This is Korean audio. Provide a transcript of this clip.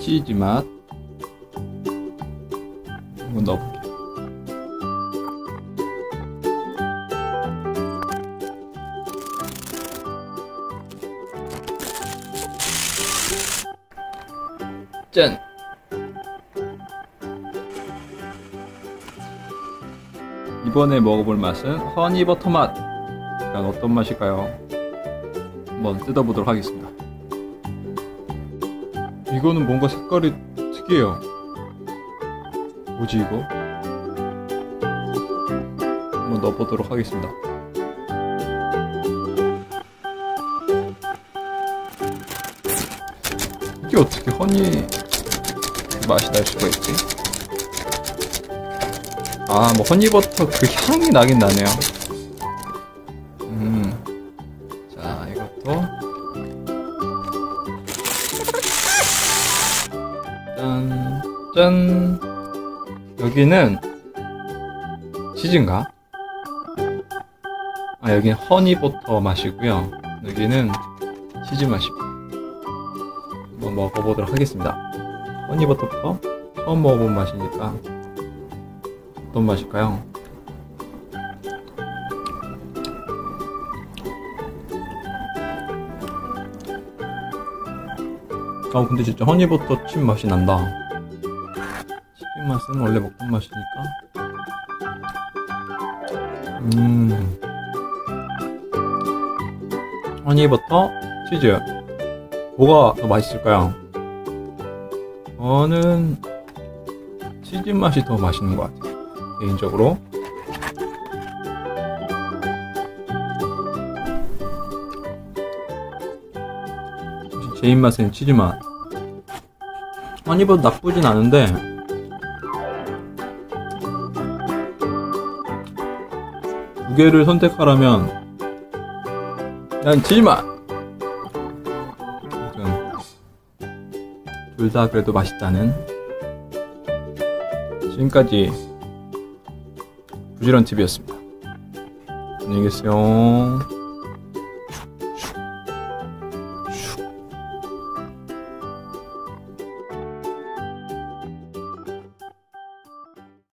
치즈 맛 한번 넣어볼게요. 짠! 이번에 먹어볼 맛은 허니버터 맛. 어떤 맛일까요? 한번 뜯어보도록 하겠습니다. 이거는 뭔가 색깔이 특이해요. 뭐지 이거? 한번 넣어보도록 하겠습니다. 이게 어떻게 허니 맛이 날 수가 있지? 아, 뭐 허니버터 그 향이 나긴 나네요. 음, 자 이것도 짠, 짠. 여기는 치즈인가? 아, 여기는 허니버터 맛이고요. 여기는 치즈 맛입니다. 한번 먹어보도록 하겠습니다. 허니버터부터 처음 먹어본 맛이니까 어떤 맛일까요? 아 근데 진짜 허니버터 칩 맛이 난다. 치킨 맛은 원래 먹던 맛이니까. 음. 허니버터 치즈. 뭐가 더 맛있을까요? 저는 치즈 맛이 더 맛있는 것 같아요. 개인적으로 제 입맛은 치즈 맛 허니버터 나쁘진 않은데 두 개를 선택하라면 난 치즈 맛 둘 다 그래도 맛있다는 지금까지 부지런 TV였습니다. 안녕히 계세요.